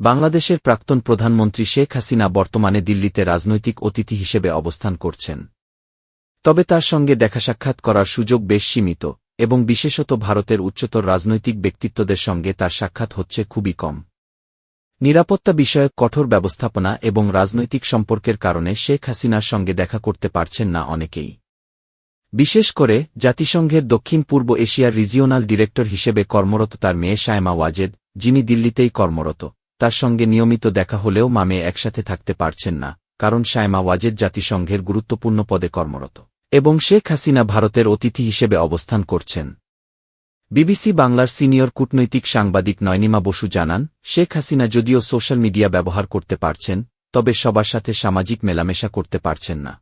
বাংলাদেশের প্রাক্তন প্রধানমন্ত্রী শেখ হাসিনা বর্তমানে দিল্লিতে রাজনৈতিক অতিথি হিসেবে অবস্থান করছেন। তবে তার সঙ্গে দেখা সাক্ষাৎ করার সুযোগ বেশ সীমিত, এবং বিশেষত ভারতের উচ্চতর রাজনৈতিক ব্যক্তিত্বদের সঙ্গে তার সাক্ষাৎ হচ্ছে খুবই কম। নিরাপত্তা বিষয়ক কঠোর ব্যবস্থাপনা এবং রাজনৈতিক সম্পর্কের কারণে শেখ হাসিনার সঙ্গে দেখা করতে পারছেন না অনেকেই। বিশেষ করে জাতিসংঘের দক্ষিণ পূর্ব এশিয়ার রিজিওনাল ডিরেক্টর হিসেবে কর্মরত তার মেয়ে সায়মা ওয়াজেদ, যিনি দিল্লিতেই কর্মরত। তার সঙ্গে নিয়মিত দেখা হলেও মামে একসাথে থাকতে পারছেন না, কারণ সায়মা ওয়াজেদ জাতিসংঘের গুরুত্বপূর্ণ পদে কর্মরত। এবং শেখ হাসিনা ভারতের অতিথি হিসেবে অবস্থান করছেন। বিবিসি বাংলার সিনিয়র কূটনৈতিক সাংবাদিক নয়নিমা বসু জানান, শেখ হাসিনা যদিও সোশ্যাল মিডিয়া ব্যবহার করতে পারছেন, তবে সবার সাথে সামাজিক মেলামেশা করতে পারছেন না।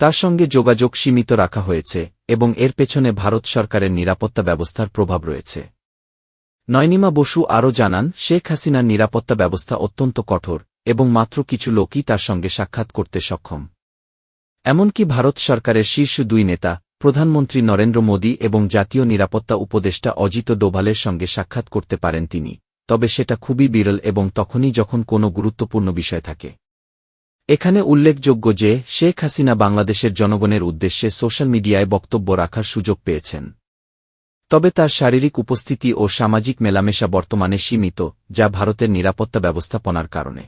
তার সঙ্গে যোগাযোগ সীমিত রাখা হয়েছে, এবং এর পেছনে ভারত সরকারের নিরাপত্তা ব্যবস্থার প্রভাব রয়েছে। নয়নিমা বসু আরও জানান, শেখ হাসিনার নিরাপত্তা ব্যবস্থা অত্যন্ত কঠোর এবং মাত্র কিছু লোকই তার সঙ্গে সাক্ষাৎ করতে সক্ষম। এমনকি ভারত সরকারের শীর্ষ দুই নেতা, প্রধানমন্ত্রী নরেন্দ্র মোদী এবং জাতীয় নিরাপত্তা উপদেষ্টা অজিত ডোভালের সঙ্গে সাক্ষাৎ করতে পারেন তিনি, তবে সেটা খুবই বিরল এবং তখনই যখন কোনো গুরুত্বপূর্ণ বিষয় থাকে। এখানে উল্লেখযোগ্য যে, শেখ হাসিনা বাংলাদেশের জনগণের উদ্দেশ্যে সোশ্যাল মিডিয়ায় বক্তব্য রাখার সুযোগ পেয়েছেন। তবে তার শারীরিক উপস্থিতি ও সামাজিক মেলামেশা বর্তমানে সীমিত যা ভারতের নিরাপত্তা ব্যবস্থাপনার কারণে।